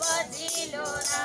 বাজিল না